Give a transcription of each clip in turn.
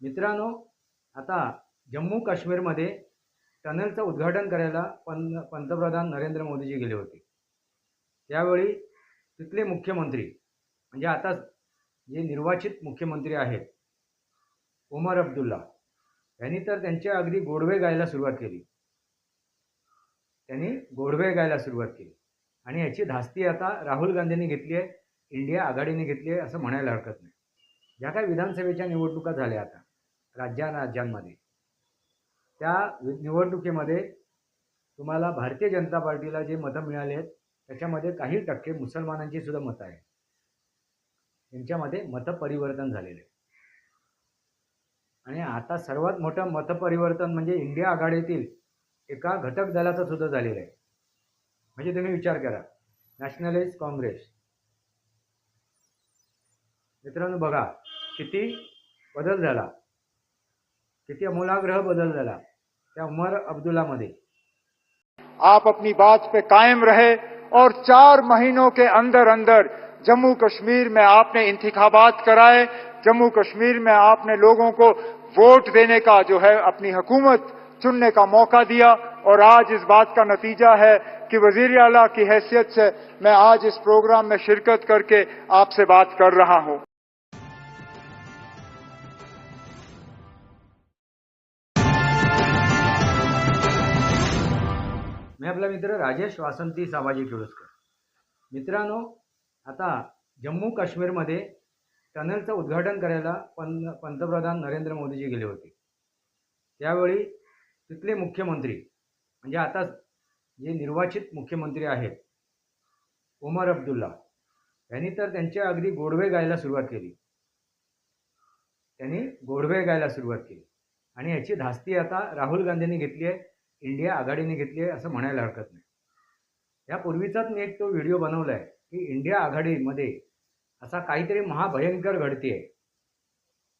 मित्रांनो आता जम्मू काश्मीरमध्ये टनलचं उद्घाटन करायला पं पंतप्रधान नरेंद्र मोदीजी गेले होते. त्यावेळी तिथले मुख्यमंत्री म्हणजे आता जे निर्वाचित मुख्यमंत्री आहेत उमर अब्दुल्ला यांनी तर त्यांच्या अगदी गोडवे गायला सुरुवात केली. त्यांनी गोडवे गायला सुरुवात केली. आणि याची धास्ती आता राहुल गांधींनी घेतली आहे इंडिया आघाडीने घेतली आहे असं म्हणायला हरकत नाही. ज्या काही विधानसभेच्या निवडणुका झाल्या आता राज्या राज्यांमध्ये त्या निवडणुकीमध्ये तुम्हाला भारतीय जनता पार्टीला जे मतं मिळाले आहेत त्याच्यामध्ये काही टक्के मुसलमानांची सुद्धा मतं आहेत. त्यांच्यामध्ये मतपरिवर्तन झालेलं. आहे आणि आता सर्वात मोठं मतपरिवर्तन म्हणजे इंडिया आघाडीतील एका घटक दलाचं सुद्धा झालेलं आहे. म्हणजे तुम्ही विचार करा नॅशनलिस्ट काँग्रेस. मित्रांनो बघा किती बदल झाला. किती अमूलाग्रह बदल झाला त्या उमर अब्दुल्लामध्ये. आप अपनी बात पे कायम रहे और चार महीनों के अंदर अंदर जम्मू कश्मीर में आपने इंतखाबात कराए जम्मू कश्मीर में आपने लोगों को वोट देने का जो है अपनी हुकूमत चुनने का मौका दिया और आज इस बात का नतीजा है कि वजीर आला की हैसियत से मैं आज इस प्रोग्राम में शिरकत करके आपसे बात कर रहा हूं। मी आपला मित्र राजेश वासंती सामाजिक किर्लोस्कर मित्रांनो आता जम्मू काश्मीरमध्ये टनलचं उद्घाटन करायला पं पंतप्रधान नरेंद्र मोदीजी गेले होते. त्यावेळी तिथले मुख्यमंत्री म्हणजे आता जे निर्वाचित मुख्यमंत्री आहेत उमर अब्दुल्ला यांनी तर त्यांच्या अगदी गोडवे गायला सुरुवात केली. त्यांनी गोडवे गायला सुरुवात केली. आणि याची धास्ती आता राहुल गांधींनी घेतली आहे. इंडिया आघाडीने घेतली आहे असं म्हणायला हरकत नाही. यापूर्वीचाच मी एक तो व्हिडिओ बनवला आहे की इंडिया आघाडीमध्ये असा काहीतरी महाभयंकर घडते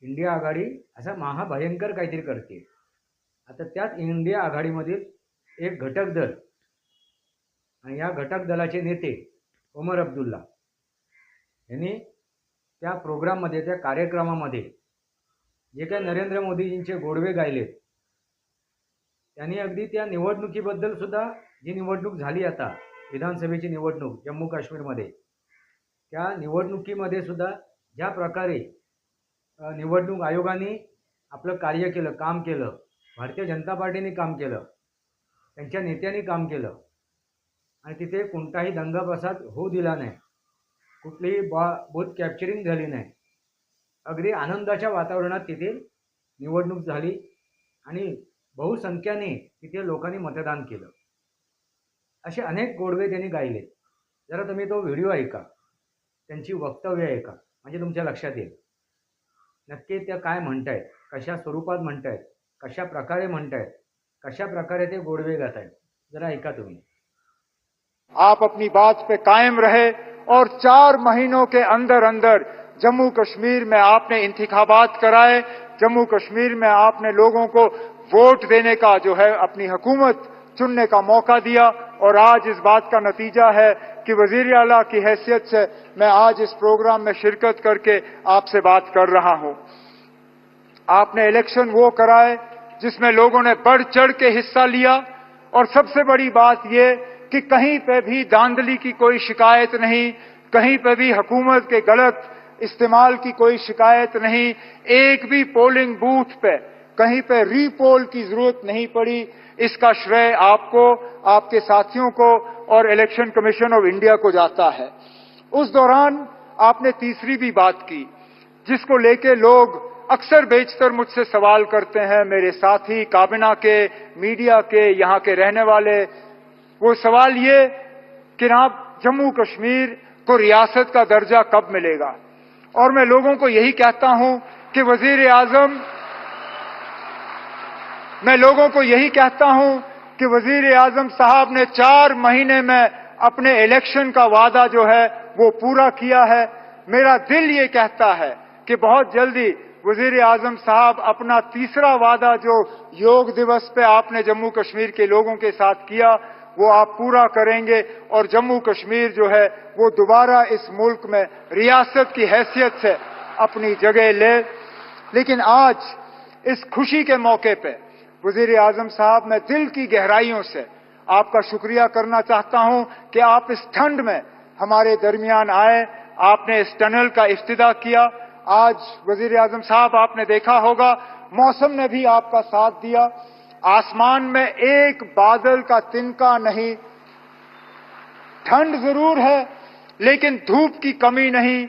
इंडिया आघाडी असा महाभयंकर काहीतरी करते आता त्याच इंडिया आघाडीमधील एक घटक दल आणि या घटक दलाचे नेते ओमर अब्दुल्ला यांनी त्या प्रोग्राममध्ये त्या कार्यक्रमामध्ये जे काही नरेंद्र मोदीजींचे गोडवे गायलेत त्यांनी अगदी त्या निवडणुकीबद्दल सुद्धा जी निवडणूक झाली आता विधानसभेची निवडणूक जम्मू काश्मीरमध्ये त्या निवडणुकीमध्ये सुद्धा ज्या प्रकारे निवडणूक आयोगाने आपलं कार्य केलं काम केलं भारतीय जनता पार्टीने काम केलं त्यांच्या नेत्यांनी काम केलं आणि तिथे कोणताही दंगा होऊ दिला नाही कुठलीही बा बूथ कॅप्चरिंग झाली नाही. अगदी आनंदाच्या वातावरणात तिथे निवडणूक झाली आणि बहुसंख्याने तिथे लोकांनी मतदान केलं. असे अनेक गोडवे त्यांनी गायले. जरा तुम्ही तो व्हिडिओ ऐका. त्यांची वक्तव्य ऐका. म्हणजे तुमच्या लक्षात येईल. नक्की त्या काय म्हणतायत? कशा स्वरूपात म्हणतायत? कशा प्रकारे म्हणतायत? कशा प्रकारे ते गोडवे गात आहेत जरा ऐका तुम्ही. आप अपनी बात पे कायम रहे और चार महीनों के अंदर अंदर जम्मू कश्मीर में आपने इंतखाबात कराए। जम्मू कश्मीर में आपने लोगों को वोट देने का जो है अपनी हुकूमत चुनने का मौका दिया और आज इस बात का नतीजा है कि वजीर आला की हैसियत से मैं आज इस प्रोग्राम में शिरकत करके आपसे बात कर रहा हूं आपने इलेक्शन वो कराए जिसमें लोगों ने बढ़ चढ़ के हिस्सा लिया और सबसे बड़ी बात ये कि कहीं पे भी धांधली की कोई शिकायत नहीं कहीं पे भी हुकूमत के गलत इस्तेमाल की कोई शिकायत नहीं एक भी पोलिंग बूथ पे कहीं पे रीपोल की जरूरत नहीं पड़ी इसका श्रेय आपको आपके साथियों को और इलेक्शन कमीशन ऑफ इंडिया को जाता है उस दौरान आपने तीसरी भी बात की जिसको लेके लोग अक्सर बेचकर मुझसे सवाल करते हैं मेरे साथी काबिना के मीडिया के यहाँ के रहने वाले वो सवाल ये कि आप जम्मू कश्मीर को रियासत का दर्जा कब मिलेगा और मैं लोगों को यही कहता हूं कि वजीर आजम मैं लोगों को यही कहता हूं कि वजीर आजम साहब ने चार महीने में अपने इलेक्शन का वादा जो है वो पूरा किया है मेरा दिल ये कहता है कि बहुत जल्दी वजीर आजम साहब अपना तीसरा वादा जो योग दिवस पे आपने जम्मू कश्मीर के लोगों के साथ किया वो आप पूरा करेंगे और जम्मू कश्मीर जो है वो दोबारा इस मुल्क में रियासत की हैसियत से अपनी जगह ले लेकिन आज इस खुशी के मौके पे वजीर आजम साहब मैं दिल की गहराइयों से आपका शुक्रिया करना चाहता हूं कि आप इस ठंड में हमारे दरमियान आए आपने इस टनल का इफ्तिदा किया आज वजीर आजम साहब आपने देखा होगा मौसम ने भी आपका साथ दिया आसमान में एक बादल का तिनका नहीं ठंड जरूर है लेकिन धूप की कमी नहीं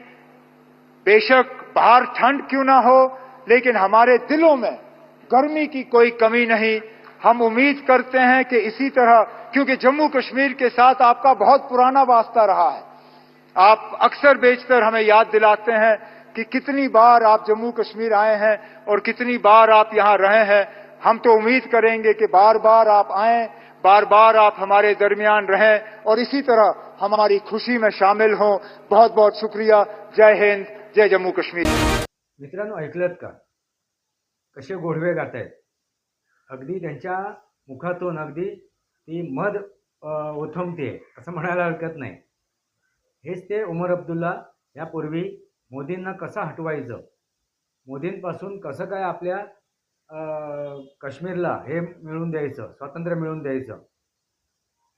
बेशक बाहर ठंड क्यों ना हो लेकिन हमारे दिलों में गर्मी की कोई कमी नहीं हम उम्मीद करते हैं कि इसी तरह क्योंकि जम्मू कश्मीर के साथ आपका बहुत पुराना वास्ता रहा है आप अक्सर बेचकर हमें याद दिलाते हैं कि कितनी बार आप जम्मू कश्मीर आए हैं और कितनी बार आप यहां रहे हैं हम तो उम्मीद करेंगे कि बार बार आप आए बार बार आप हमारे दरमियान रहें और इसी तरह हमारी खुशी में शामिल हों बहुत बहुत शुक्रिया जय हिंद जय जम्मू कश्मीर मित्रांनो ऐकलत का कसे गोडवे गात आहेत. अगदी त्यांच्या मुखातून अगदी ती मध ओथंबते असं म्हणायला हरकत नाही. हेच ते उमर अब्दुल्ला यापूर्वी मोदींना कसं हटवायचं? मोदींपासून कसं काय आपल्या काश्मीरला हे मिळून द्यायचं स्वातंत्र्य मिळवून द्यायचं?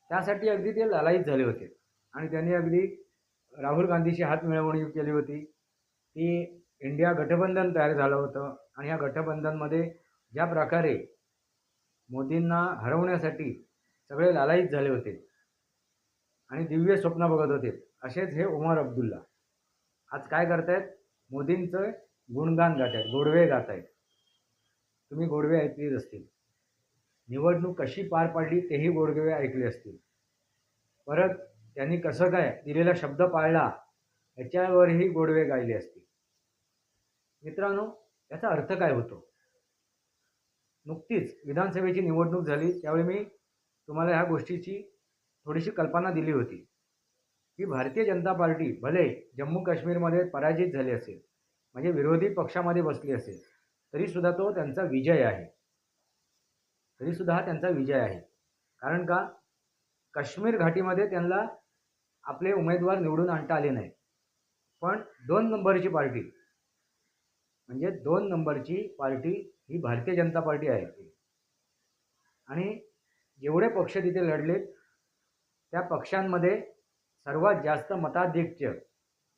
त्यासाठी अगदी ते ललाईत झाले होते. आणि त्यांनी अगदी राहुल गांधीशी हात मिळवणी केली होती. की इंडिया गठबंधन तयार झालं होतं. आणि या गठबंधनमध्ये ज्या प्रकारे मोदींना हरवण्यासाठी सगळे लालायित झाले होते आणि दिव्य स्वप्न बघत होते असेच हे उमर अब्दुल्ला. आज काय करतायत? मोदींचं गुणगान गात आहेत गोडवे गात आहेत तुम्ही गोडवे ऐकलीच असतील. निवडणूक कशी पार पाडली तेही गोडवे ऐकले असतील. परत त्यांनी कसं काय दिलेला शब्द पाळला याच्यावरही गोडवे गायले असतील. मित्रांनो याचा अर्थ काय होतो? नुकतीच विधानसभेची निवडणूक झाली त्यावेळी मी तुम्हाला ह्या गोष्टीची थोडीशी कल्पना दिली होती. की भारतीय जनता पार्टी भले जम्मू काश्मीरमध्ये पराजित झाली असेल म्हणजे विरोधी पक्षामध्ये बसली असेल तरीसुद्धा तो त्यांचा विजय आहे. तरीसुद्धा हा त्यांचा विजय आहे. कारण का? काश्मीर घाटीमध्ये त्यांना आपले उमेदवार निवडून आणता आले नाही पण दोन नंबरची पार्टी म्हणजे दोन नंबरची पार्टी ही भारतीय जनता पार्टी आहे. आणि जेवढे पक्ष तिथे लढलेत त्या पक्षांमध्ये सर्वात जास्त मताधिक्य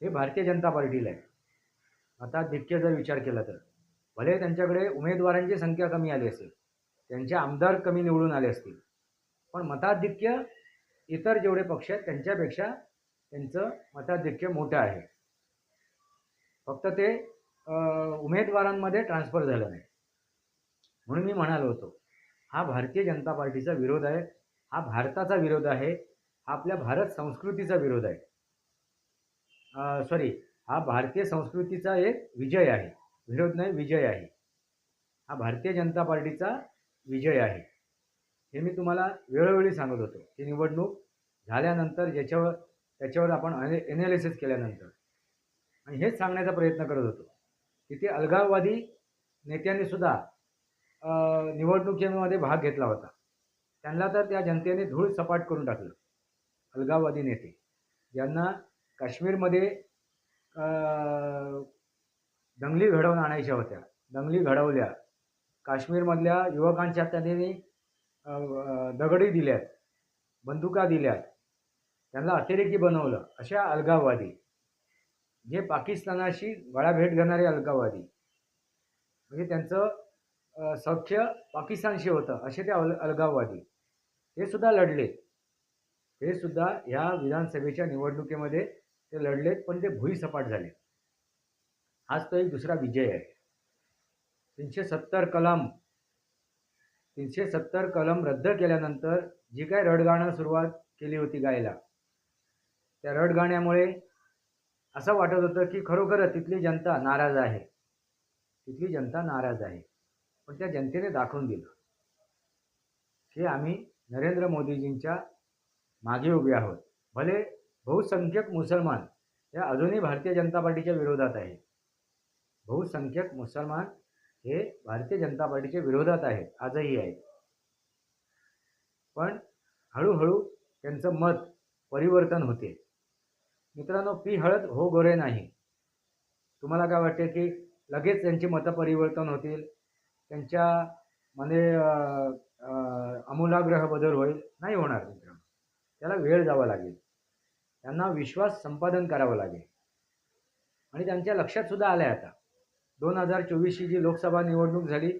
हे भारतीय जनता पार्टीला आहे. मताधिक्य जर विचार केला तर. भले त्यांच्याकडे उमेदवारांची संख्या कमी आली असेल त्यांचे आमदार कमी निवडून आले असतील पण मताधिक्य इतर जेवढे पक्ष आहेत त्यांच्यापेक्षा त्यांचं मताधिक्य मोठं आहे. फक्त ते उमेदवारांमध्ये ट्रान्सफर झालं नाही. म्हणून मी म्हणालो होतो हा भारतीय जनता पार्टीचा विरोध आहे हा भारताचा विरोध आहे हा आपल्या भारत संस्कृतीचा विरोध आहे. सॉरी हा भारतीय संस्कृतीचा एक विजय आहे. विरोध नाही विजय आहे. हा भारतीय जनता पार्टीचा विजय आहे. हे मी तुम्हाला वेळोवेळी सांगत होतो की निवडणूक झाल्यानंतर ज्याच्यावर त्याच्यावर आपण एनालिसिस केल्यानंतर. आणि हेच सांगण्याचा प्रयत्न करत होतो. तिथे अलगाववादी नेत्यांनी सुद्धा निवडणुकीमध्ये भाग घेतला होता. त्यांना तर त्या जनतेने धूळ सपाट करून टाकलं. अलगाववादी नेते. ज्यांना काश्मीरमध्ये दंगली घडवून आणायच्या होत्या दंगली घडवल्या. काश्मीरमधल्या युवकांच्या त्यांनी दगडी दिल्यात बंदुका दिल्यात. त्यांना अतिरेकी बनवलं अशा अलगाववादी. जे पाकिस्तानाशी गळाभेट घेणारे अलगाववादी. म्हणजे त्यांचं सख्य पाकिस्तानशी होतं असे ते अल अलगाववादी. हे सुद्धा लढले हे सुद्धा ह्या विधानसभेच्या निवडणुकीमध्ये ते लढलेत पण ते भुईसपाट झाले. हाच तो एक दुसरा विजय आहे. तीनशे सत्तर कलम तीनशे सत्तर कलम रद्द केल्यानंतर जी काय रडगाणं सुरुवात केली होती गायला त्या रडगाण्यामुळे असं वाटत होतं की खरोखर तिथली जनता नाराज आहे. तिथली जनता नाराज आहे. पण त्या जनतेने दाखवून दिलं की आम्ही नरेंद्र मोदीजींच्या मागे उभे आहोत. भले बहुसंख्यक मुसलमान हे अजूनही भारतीय जनता पार्टीच्या विरोधात आहे. बहुसंख्यक मुसलमान हे भारतीय जनता पार्टीच्या विरोधात आहेत आजही आहेत. पण हळूहळू त्यांचं मत परिवर्तन होते. मित्रांनो पी हळद हो गोरे नाही. तुम्हाला काय वाटते की लगेच त्यांची मतं परिवर्तन होतील? त्यांच्या मध्ये अमूलाग्रह बदल होईल? नाही होणार मित्रांनो. त्याला वेळ जावा लागेल. त्यांना विश्वास संपादन करावं लागेल. आणि त्यांच्या लक्षात सुद्धा आलं आहे आता. दोन हजार चोवीसची जी लोकसभा निवडणूक झाली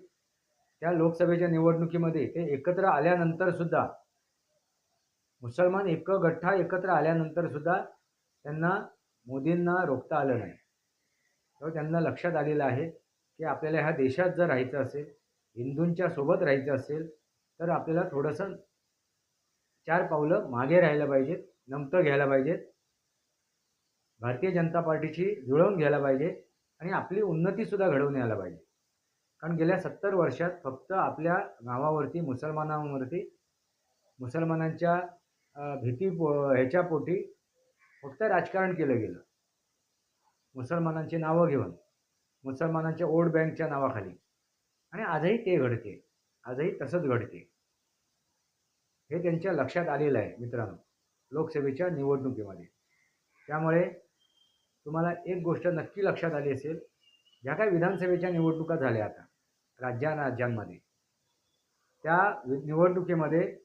त्या लोकसभेच्या निवडणुकीमध्ये ते एकत्र आल्यानंतर सुद्धा मुसलमान एक गठ्ठा एकत्र आल्यानंतर सुद्धा त्यांना मोदींना रोखता आलं नाही. तेव्हा त्यांना लक्षात आलेलं आहे की आपल्याला ह्या देशात जर राहायचं असेल हिंदूंच्या सोबत राहायचं असेल तर आपल्याला थोडंसं चार पावलं मागे राहायला पाहिजेत नमतं घ्यायला पाहिजेत. भारतीय जनता पार्टीशी जुळवून घ्यायला पाहिजे आणि आपली उन्नतीसुद्धा घडवून यायला पाहिजे. कारण गेल्या सत्तर वर्षात फक्त आपल्या गावावरती मुसलमानांवरती मुसलमानांच्या भीती पो- ह्याच्या पोटी फक्त राजकारण केलं गेलं. मुसलमानांची नावं घेऊन मुसलमानांच्या वोट बँकच्या नावाखाली. आणि आजही ते घडते आजही तसंच घडते. हे त्यांच्या लक्षात आलेलं आहे मित्रांनो लोकसभेच्या निवडणुकीमध्ये. त्यामुळे तुम्हाला एक गोष्ट नक्की लक्षात आली असेल ज्या काही विधानसभेच्या निवडणुका झाल्या आता राज्या राज्यांमध्ये. त्या वि- निवडणुकीमध्ये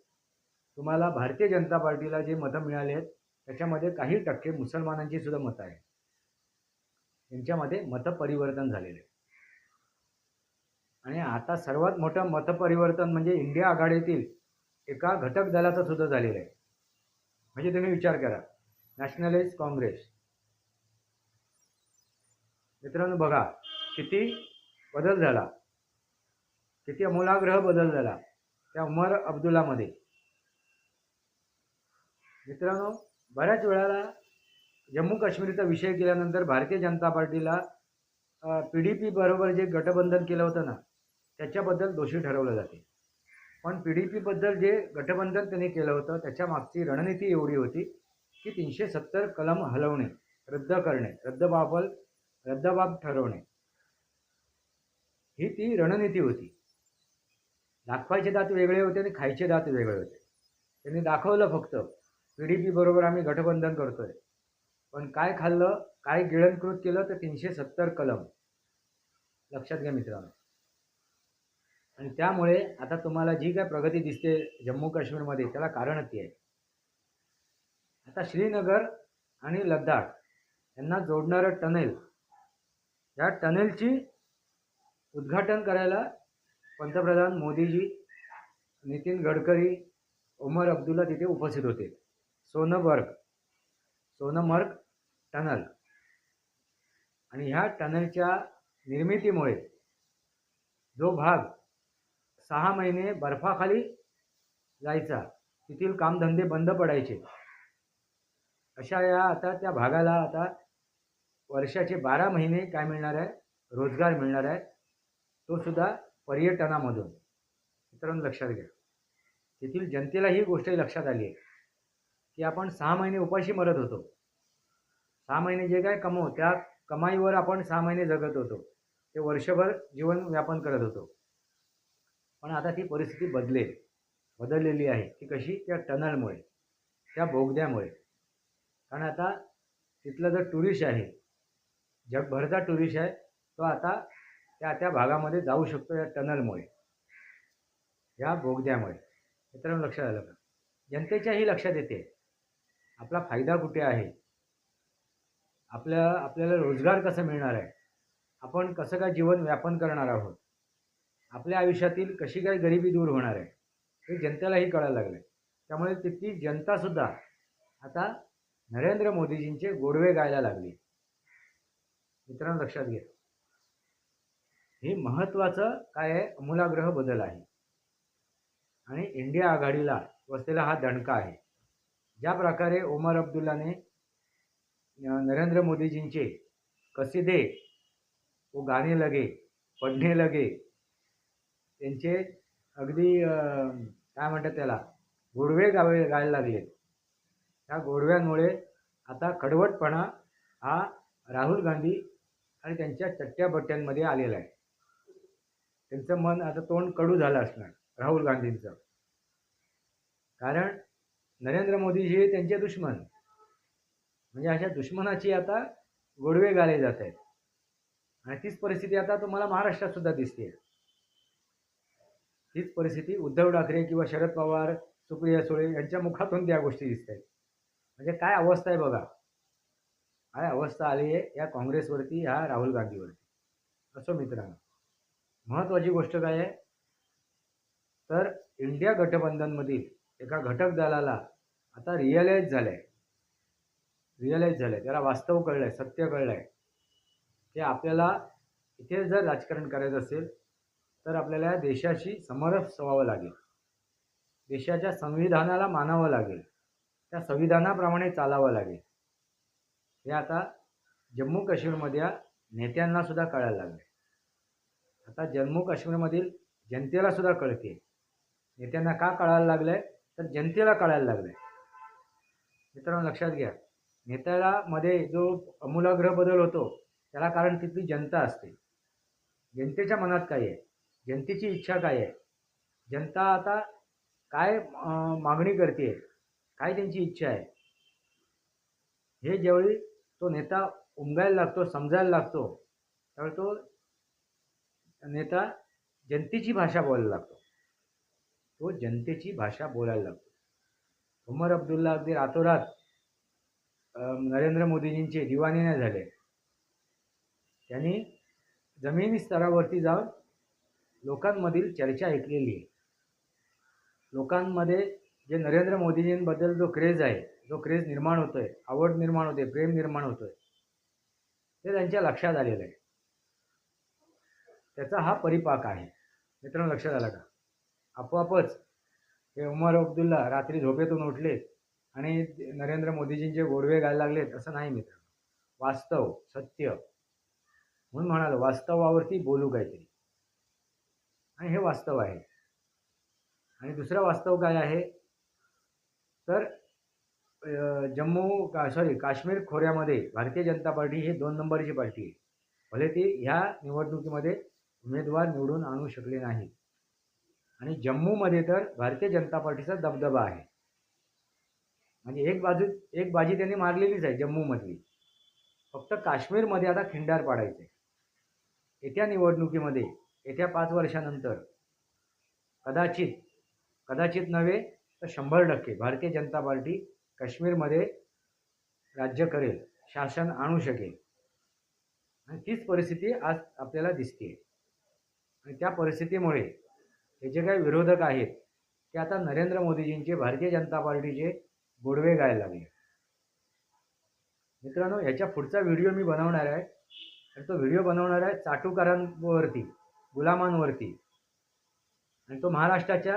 तुम्हाला भारतीय जनता पार्टीला जे मतं मिळाले आहेत त्याच्यामध्ये काही टक्के मुसलमानांची सुद्धा मतं आहेत. त्यांच्यामध्ये मतपरिवर्तन झालेलं. आहे आणि आता सर्वात मोठं मतपरिवर्तन म्हणजे इंडिया आघाडीतील एका घटक दलाचं सुद्धा झालेलं आहे. म्हणजे तुम्ही विचार करा नॅशनलिस्ट काँग्रेस. मित्रांनो बघा किती बदल झाला. किती अमूलाग्रह बदल झाला त्या उमर अब्दुल्लामध्ये. मित्रांनो बऱ्याच वेळाला जम्मू काश्मीरचा विषय केल्यानंतर भारतीय जनता पार्टीला पी डी पी बरोबर जे गठबंधन केलं होतं ना त्याच्याबद्दल दोषी ठरवलं जाते. पण पी डी पीबद्दल जे गठबंधन त्यांनी केलं होतं त्याच्या मागची रणनीती एवढी होती की तीनशे सत्तर कलम हलवणे रद्द करणे रद्दबाबल रद्दबाब ठरवणे. ही ती रणनीती होती. दाखवायचे दात वेगळे होते आणि खायचे दात वेगळे होते. त्यांनी दाखवलं फक्त. पी डी पी बरोबर आम्ही गठबंधन करतोय. पण काय खाल्लं काय गिळंकृत केलं तर तीनशे सत्तर कलम. लक्षात घ्या मित्रांनो. आणि त्यामुळे आता तुम्हाला जी काय प्रगती दिसते जम्मू काश्मीरमध्ये त्याला कारणच ती आहे. आता श्रीनगर आणि लद्दाख यांना जोडणारं टनेल या टनेलची उद्घाटन करायला पंतप्रधान मोदीजी नितीन गडकरी उमर अब्दुल्ला तिथे उपस्थित होते. सोनबर्ग सोनमर्ग टनल. आणि ह्या टनलच्या निर्मितीमुळे जो भाग सहा महिने बर्फाखाली जायचा तेथील कामधंदे बंद पडायचे अशा या आता त्या भागाला आता वर्षाचे बारा महिने काय मिळणार आहे? रोजगार मिळणार आहे. तो सुद्धा पर्यटनामधून. मित्रांनो लक्षात घ्या. तेथील जनतेला ही गोष्ट लक्षात आली आहे. की आपण सहा महिने उपाशी मरत होतो. सहा महिने जे काय कमव त्या कमाईवर आपण सहा महिने जगत होतो. ते वर्षभर जीवन व्यापन करत होतो. पण आता ती परिस्थिती बदलेल बदललेली आहे. ती कशी? त्या टनलमुळे त्या बोगद्यामुळे. कारण आता तिथला जो टुरिस्ट आहे जगभरचा टुरिस्ट आहे तो आता त्या त्या भागामध्ये जाऊ शकतो या टनलमुळे. या बोगद्यामुळे. मित्रांनो लक्षात आलं का? जनतेच्याही लक्षात येते. आपला फायदा कुठे आहे? आपल्या आपल्याला रोजगार कसा मिळणार आहे? आपण कसं काय जीवन व्यापन करणार आहोत? आपल्या आयुष्यातील कशी काय गरिबी दूर होणार आहे? हे जनतेलाही कळायला लागलं आहे त्यामुळे तिथली जनतासुद्धा आता नरेंद्र मोदीजींचे गोडवे गायला लागली. मित्रांनो लक्षात घ्या. हे महत्त्वाचं काय आहे? अमूलाग्रह बदल आहे. आणि इंडिया आघाडीला बसलेला हा दणका आहे. ज्या प्रकारे ओमर अब्दुल्लाने नरेंद्र मोदीजींचे कसिदे वो गाणे लगे पडणे लगे त्यांचे अगदी काय म्हणतात त्याला गोडवे गावे गायला लागले. त्या गोडव्यांमुळे आता कडवटपणा हा राहुल गांधी आणि त्यांच्या चट्ट्याबट्ट्यांमध्ये आलेला आहे. त्यांचं मन आता तोंड कडू झालं असणार राहुल गांधींचं. कारण नरेंद्र मोदीजी हे त्यांचे दुश्मन. म्हणजे अशा दुश्मनाची आता गोडवे गाले जात आहेत. आणि तीच परिस्थिती आता तुम्हाला महाराष्ट्रात सुद्धा दिसते. हीच परिस्थिती उद्धव ठाकरे किंवा शरद पवार सुप्रिया सुळे यांच्या मुखातून त्या गोष्टी दिसत आहेत. म्हणजे काय अवस्था आहे बघा. काय अवस्था आली आहे या काँग्रेसवरती ह्या राहुल गांधीवरती. असो मित्रांनो महत्त्वाची गोष्ट काय आहे? तर इंडिया गठबंधनमधील एका घटक दलाला आता रिअलाईज झालं आहे रिअलाईज झालं आहे त्याला वास्तव कळलं आहे सत्य कळलं आहे की आपल्याला इथे जर राजकारण करायचं असेल तर आपल्याला देशाशी समरस व्हावं लागेल. देशाच्या संविधानाला मानावं लागेल. त्या संविधानाप्रमाणे चालावं लागेल. हे आता जम्मू काश्मीरमधल्या नेत्यांना सुद्धा कळायला लागले आता जम्मू काश्मीरमधील जनतेला सुद्धा कळते. नेत्यांना का कळायला लागलंय? तर जनतेला कळायला लागलंय. मित्रांनो लक्षात घ्या. नेत्याला मध्ये जो अमूलाग्र बदल होतो त्याला कारण तिथली जनता असते. जनतेच्या मनात काय आहे? जनतेची इच्छा काय आहे? जनता आता काय मागणी करते? काय त्यांची इच्छा आहे? हे ज्यावेळी तो नेता उमगायला लागतो समजायला लागतो त्यावेळी तो नेता जनतेची भाषा बोलायला लागतो. तो जनतेची भाषा बोलायला लागतो. उमर अब्दुल्ला अगदी रातोरात नरेंद्र मोदीजींचे दिवाणी नाही झाले. त्यांनी जमिनी स्तरावरती जाऊन लोकांमधील चर्चा ऐकलेली आहे. लोकांमध्ये जे नरेंद्र मोदीजींबद्दल जो क्रेज आहे जो क्रेज निर्माण होतोय आवड निर्माण होते प्रेम निर्माण होतोय ते त्यांच्या लक्षात आलेलं आहे. त्याचा हा परिपाक आहे. मित्रांनो लक्षात आला का? आपोआपच हे उमर अब्दुल्ला रात्री झोपेतून उठले आणि नरेंद्र मोदीजींचे गोडवे गायला लागलेत असं नाही मित्र वास्तव सत्य. म्हणून म्हणालो वास्तवावरती बोलू काहीतरी. आणि हे वास्तव आहे. आणि दुसरं वास्तव काय आहे? तर जम्मू का सॉरी काश्मीर खोऱ्यामध्ये भारतीय जनता पार्टी ही दोन नंबरची पार्टी आहे. भले ती ह्या निवडणुकीमध्ये उमेदवार निवडून आणू शकले नाही आणि जम्मूमध्ये तर भारतीय जनता पार्टीचा दबदबा आहे. म्हणजे एक बाजू एक बाजी त्यांनी मारलेलीच आहे जम्मूमधली. फक्त काश्मीरमध्ये आता खिंडार पाडायचे. येत्या निवडणुकीमध्ये येत्या पाच वर्षानंतर कदाचित कदाचित नव्हे तर शंभर टक्के भारतीय जनता पार्टी काश्मीरमध्ये राज्य करेल शासन आणू शकेल. आणि तीच परिस्थिती आज आपल्याला दिसते आणि त्या परिस्थितीमुळे हे जे काही विरोधक आहेत ते आता नरेंद्र मोदीजींचे भारतीय जनता पार्टीचे गोडवे गायला लागले. मित्रांनो याच्या पुढचा व्हिडिओ मी बनवणार आहे. आणि तो व्हिडिओ बनवणार आहे चाटुकारांवरती गुलामांवरती. आणि तो महाराष्ट्राच्या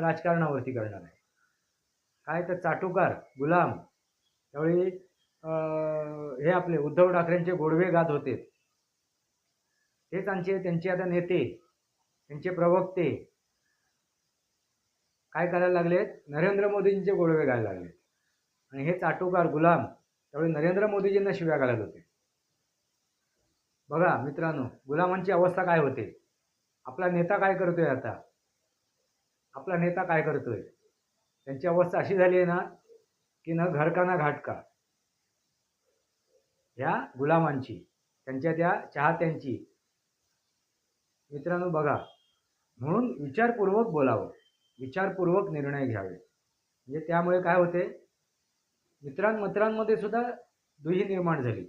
राजकारणावरती करणार आहे. काय तर चाटुकार गुलाम त्यावेळी हे आपले उद्धव ठाकरेंचे गोडवे गात होते. हे त्यांचे त्यांचे आता नेते त्यांचे प्रवक्ते काय करायला लागलेत? नरेंद्र मोदींचे गोडवे घायला लागलेत. आणि हे चाटुकार गुलाम त्यावेळी नरेंद्र मोदीजींना शिव्या घालत होते. बघा मित्रांनो गुलामांची अवस्था काय होते? आपला नेता काय करतोय आता? आपला नेता काय करतोय? त्यांची अवस्था अशी झाली आहे ना की न घर का ना घाट का ह्या गुलामांची त्यांच्या त्या चाहत्यांची. मित्रांनो बघा म्हणून विचारपूर्वक बोलावं. विचारपूर्वक निर्णय घ्यावे. म्हणजे त्यामुळे काय होते? मित्रांमित्रांमध्ये सुद्धा दुही निर्माण झाली.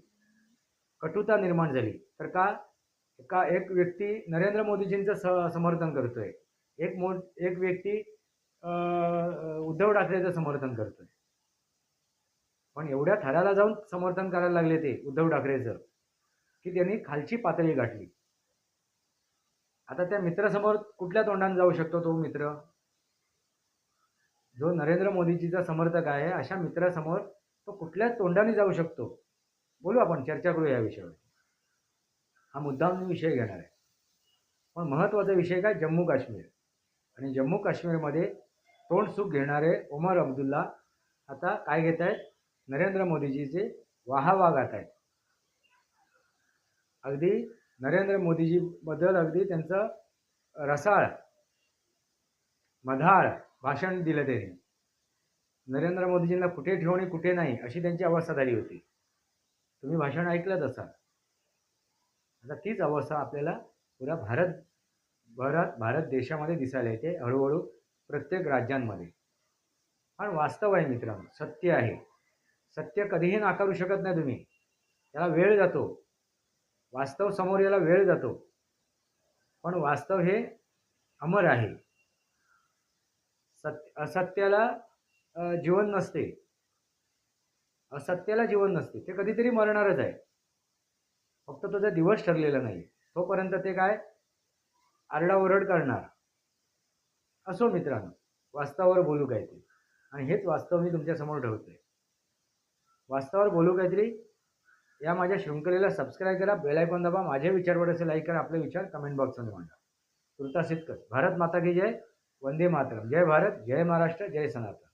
कटुता निर्माण झाली. तर का? का एक व्यक्ती नरेंद्र मोदीजींचं स समर्थन करतोय. एक मो एक व्यक्ती उद्धव ठाकरेचं समर्थन करतोय. पण एवढ्या थराला जाऊन समर्थन करायला लागले ते उद्धव ठाकरेचं की त्यांनी खालची पातळी गाठली. आता त्या मित्रासमोर कुठल्या तोंडाने जाऊ शकतो तो मित्र? जो नरेंद्र मोदीजीचा समर्थक आहे अशा मित्रासमोर तो कुठल्या तोंडाने जाऊ शकतो? बोलू आपण चर्चा करू या विषयावर. हा मुद्दा मी विषय घेणार आहे. पण महत्त्वाचा विषय काय? जम्मू काश्मीर. आणि जम्मू काश्मीरमध्ये तोंड सुख घेणारे ओमर अब्दुल्ला आता काय घेत आहेत? नरेंद्र मोदीजीचे वाहावा गात आहेत. अगदी नरेंद्र मोदीजीबद्दल अगदी त्यांचं रसाळ मधाळ भाषण दिलं त्यांनी नरेंद्र मोदीजींना कुठे ठेवू आणि कुठे नाही अशी त्यांची अवस्था झाली होती. तुम्ही भाषण ऐकलंच असाल. आता तीच अवस्था आपल्याला पुरा भारत भारत भारत देशामध्ये दिसायला येते हळूहळू प्रत्येक राज्यांमध्ये. पण वास्तव आहे मित्रांनो सत्य आहे. सत्य कधीही नाकारू शकत नाही तुम्ही. त्याला वेळ जातो. वास्तव समोर याला वेळ जातो. पण वास्तव हे अमर आहे. सत्य असत्याला जीवन नसते. असत्याला जीवन नसते. ते कधीतरी मरणारच आहे. फक्त त्याचा दिवस ठरलेला नाही तोपर्यंत ते काय? आरडाओरड करणार. असो मित्रांनो वास्तवावर बोलू काहीतरी. आणि हेच वास्तव मी तुमच्यासमोर ठेवतोय. वास्तवावर बोलू काहीतरी या माझ्या शृंखलेला सबस्क्राईब करा बेल आयकॉन दाबा माझे विचार असे लाईक करा आपले विचार कमेंट बॉक्समध्ये मांडा. तुलता इतकंच. भारत माता की जय वंदे मातरम. जय भारत जय महाराष्ट्र जय सनातन.